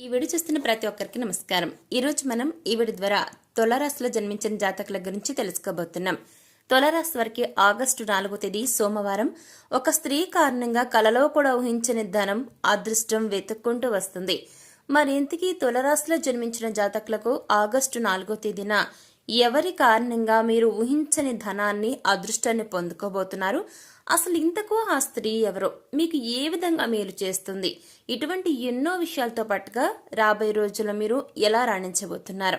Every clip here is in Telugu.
ఈ వీడియో చూస్తున్న ప్రతి ఒక్కరికి నమస్కారం. ఈరోజు మనం ఈ వీడియో ద్వారా తులరాశిలో జన్మించిన జాతకుల గురించి తెలుసుకోబోతున్నాం. తులరాశి వారికి ఆగస్టు నాలుగో తేదీ సోమవారం ఒక స్త్రీ కారణంగా కలలో కూడా ఊహించని ధనం అదృష్టం వెతుక్కుంటూ వస్తుంది. మరి ఇంతకీ తులరాశిలో జన్మించిన జాతకులకు ఆగస్టు నాలుగో తేదీన ఎవరి కారణంగా మీరు ఊహించని ధనాన్ని అదృష్టాన్ని పొందుకోబోతున్నారు? అసలు ఇంతకు ఆ స్త్రీ ఎవరో? మీకు ఏ విధంగా మేలు చేస్తుంది? ఇటువంటి ఎన్నో విషయాలతో పాటుగా రాబోయే రోజుల్లో మీరు ఎలా రాణించబోతున్నారు?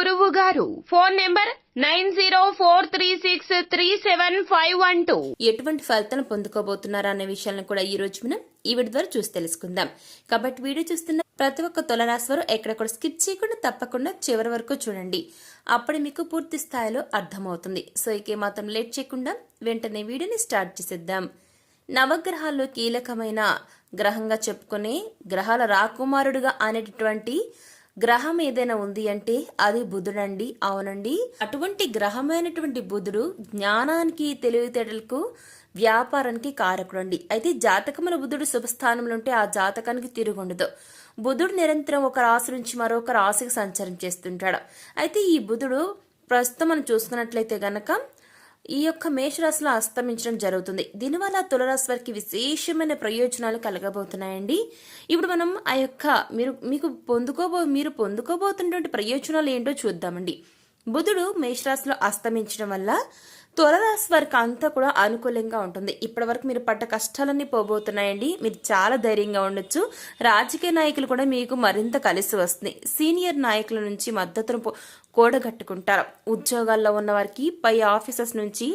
గురువు గారు. Phone number nine zero four three six three seven five one two. ఎటువంటి ఫలితాలను పొందుకోబోతున్నారా అనే విషయాలను కూడా ఈ రోజు మనం ఈ వీడియో ద్వారా చూసి తెలుసుకుందాం. కాబట్టి వీడియో చూస్తున్న ప్రతి ఒక్క తులరాశి వారు ఎక్కడ కూడా స్కిప్ చేయకుండా తప్పకుండా చివరి వరకు చూడండి. అప్పుడు మీకు పూర్తి స్థాయిలో అర్థమవుతుంది. సో ఇక మాత్రం లేట్ చేయకుండా వెంటనే వీడియోని స్టార్ట్ చేసేద్దాం. నవగ్రహాల్లో కీలకమైన గ్రహంగా చెప్పుకునే గ్రహాల రాకుమారుడుగా అనేటటువంటి గ్రహం ఏదైనా ఉంది అంటే అది బుధుడండి అవునండి. అటువంటి గ్రహమైనటువంటి బుధుడు జ్ఞానానికి తెలివితేటలకు వ్యాపారానికి కారకుడండి. అయితే జాతకముల బుధుడు శుభస్థానంలో ఉంటే ఆ జాతకానికి తిరుగుండదు. బుధుడు నిరంతరం ఒక రాశి నుంచి మరొక రాశికి సంచారం చేస్తుంటాడు. అయితే ఈ బుధుడు ప్రస్తుతం మనం చూసుకున్నట్లయితే గనక ఈ యొక్క మేషరాశిలో అస్తమించడం జరుగుతుంది. దీనివల్ల తులరాశి వారికి విశేషమైన ప్రయోజనాలు కలగబోతున్నాయండి. ఇప్పుడు మనం ఆ యొక్క మీరు మీకు పొందుకోబో మీరు పొందుకోబోతున్నటువంటి ప్రయోజనాలు ఏంటో చూద్దామండి. బుధుడు మేషరాశిలో అస్తమించడం వల్ల తులరాశి వారికి అంతా కూడా అనుకూలంగా ఉంటుంది. ఇప్పటి వరకు మీరు పడ్డ కష్టాలన్నీ పోబోతున్నాయండి. మీరు చాలా ధైర్యంగా ఉండొచ్చు. రాజకీయ నాయకులు కూడా మీకు మరింత కలిసి వస్తుంది. సీనియర్ నాయకుల నుంచి మద్దతును పో- కూడగట్టుకుంటారు. ఉద్యోగాల్లో ఉన్న వారికి పై ఆఫీసర్స్ నుంచి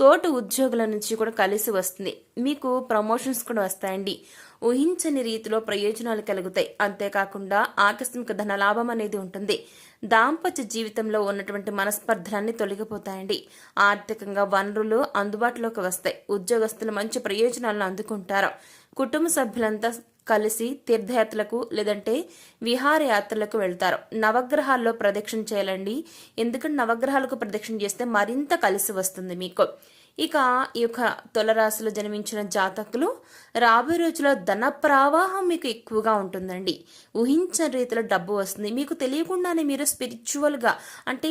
తోటి ఉద్యోగుల నుంచి కూడా కలిసి వస్తుంది. మీకు ప్రమోషన్స్ కూడా వస్తాయండి. ఊహించని రీతిలో ప్రయోజనాలు కలుగుతాయి. అంతేకాకుండా ఆకస్మిక ధన లాభం అనేది ఉంటుంది. దాంపత్య జీవితంలో ఉన్నటువంటి మనస్పర్ధలన్నీ తొలగిపోతాయండి. ఆర్థికంగా వనరులు అందుబాటులోకి వస్తాయి. ఉద్యోగస్తులు మంచి ప్రయోజనాలను అందుకుంటారు. కుటుంబ సభ్యులంతా కలిసి తీర్థయాత్రలకు లేదంటే విహారయాత్రలకు వెళ్తారు. నవగ్రహాల్లో ప్రదక్షిణ చేయాలండి. ఎందుకంటే నవగ్రహాలకు ప్రదక్షిణ చేస్తే మరింత కలిసి వస్తుంది మీకు. ఇక ఈ యొక్క తులరాశిలో జన్మించిన జాతకులు రాబోయే రోజుల్లో ధన ప్రవాహం మీకు ఎక్కువగా ఉంటుందండి. ఊహించని రీతిలో డబ్బు వస్తుంది. మీకు తెలియకుండానే మీరు స్పిరిచువల్గా అంటే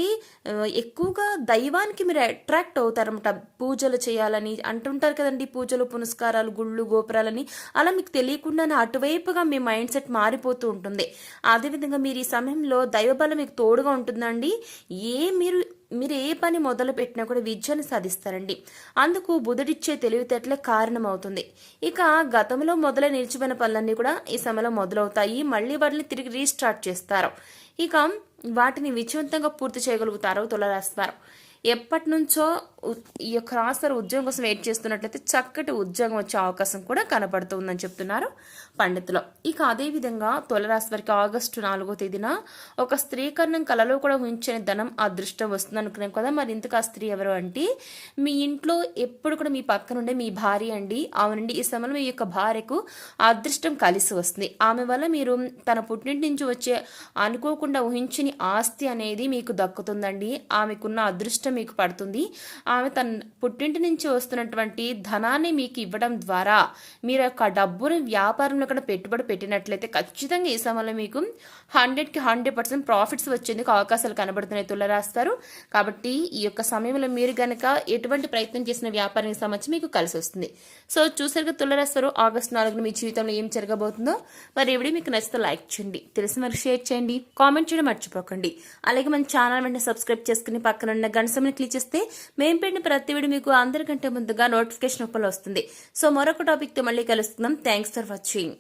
ఎక్కువగా దైవానికి మీరు అట్రాక్ట్ అవుతారన్నమాట. పూజలు చేయాలని అంటుంటారు కదండి. పూజలు పునస్కారాలు గుళ్ళు గోపురాలని. అలా మీకు తెలియకుండానే అటువైపుగా మీ మైండ్ సెట్ మారిపోతూ ఉంటుంది. అదేవిధంగా మీరు ఈ సమయంలో దైవబలం మీకు తోడుగా ఉంటుందండి. ఏ మీరు మీరు ఏ పని మొదలు పెట్టినా కూడా విజయాన్ని సాధిస్తారండి. అందుకు బుధుడిచ్చే తెలివితేటలే కారణమవుతుంది. ఇక గతంలో మొదలై నిలిచిపోయిన పనులన్నీ కూడా ఈ సమయంలో మొదలవుతాయి. మళ్ళీ వాటిని తిరిగి రీస్టార్ట్ చేస్తారు. ఇక వాటిని విజయవంతంగా పూర్తి చేయగలుగుతారు తులరాస్తారు ఎప్పటి నుంచో ఈ యొక్క రాస్తారు ఉద్యోగం కోసం వెయిట్ చేస్తున్నట్లయితే చక్కటి ఉద్యోగం వచ్చే అవకాశం కూడా కనపడుతుందని చెప్తున్నారు పండితులు. ఇక అదేవిధంగా తులరాశి వారికి ఆగస్టు నాలుగో తేదీన ఒక స్త్రీకరణం కలలో కూడా ఊహించని ధనం అదృష్టం వస్తుంది అనుకున్నాం కదా. మరి ఇంతకు ఆ స్త్రీ ఎవరు అంటే మీ ఇంట్లో ఎప్పుడు కూడా మీ పక్కన ఉండే మీ భార్య అండి అవునండి ఈ సమయంలో మీ యొక్క భార్యకు అదృష్టం కలిసి వస్తుంది. ఆమె వల్ల మీరు తన పుట్టింటి నుంచి వచ్చే అనుకోకుండా ఊహించని ఆస్తి అనేది మీకు దక్కుతుందండి. ఆమెకున్న అదృష్టం మీకు పడుతుంది. ఆమె తన పుట్టింటి నుంచి వస్తున్నటువంటి ధనాన్ని మీకు ఇవ్వడం ద్వారా మీరు యొక్క డబ్బుని వ్యాపారంలో కూడా పెట్టుబడి పెట్టినట్లయితే ఖచ్చితంగా ఈ సమయంలో మీకు హండ్రెడ్కి హండ్రెడ్ పర్సెంట్ ప్రాఫిట్స్ వచ్చేందుకు అవకాశాలు కనబడుతున్నాయి తులరాస్తారు కాబట్టి ఈ యొక్క సమయంలో మీరు గనక ఎటువంటి ప్రయత్నం చేసిన వ్యాపారానికి సంబంధించి మీకు కలిసి వస్తుంది. సో చూసారుగా తులరాస్తారు ఆగస్టు నాలుగున మీ జీవితంలో ఏం జరగబోతుందో మరి ఎవడి మీకు నచ్చితే లైక్ చేయండి. తెలిసిన వారికి షేర్ చేయండి. కామెంట్ చేయడం మర్చిపోకండి. అలాగే మన ఛానల్ వెంటనే సబ్స్క్రైబ్ చేసుకుని పక్కన ఉన్న గంట సమయం క్లిక్ చేస్తే మేము పెట్టిన ప్రతి వీడియో మీకు అందరికంటే ముందుగా నోటిఫికేషన్ రూపంలో వస్తుంది. సో మరొక టాపిక్తో మళ్ళీ కలుస్తున్నాం. Thanks for watching.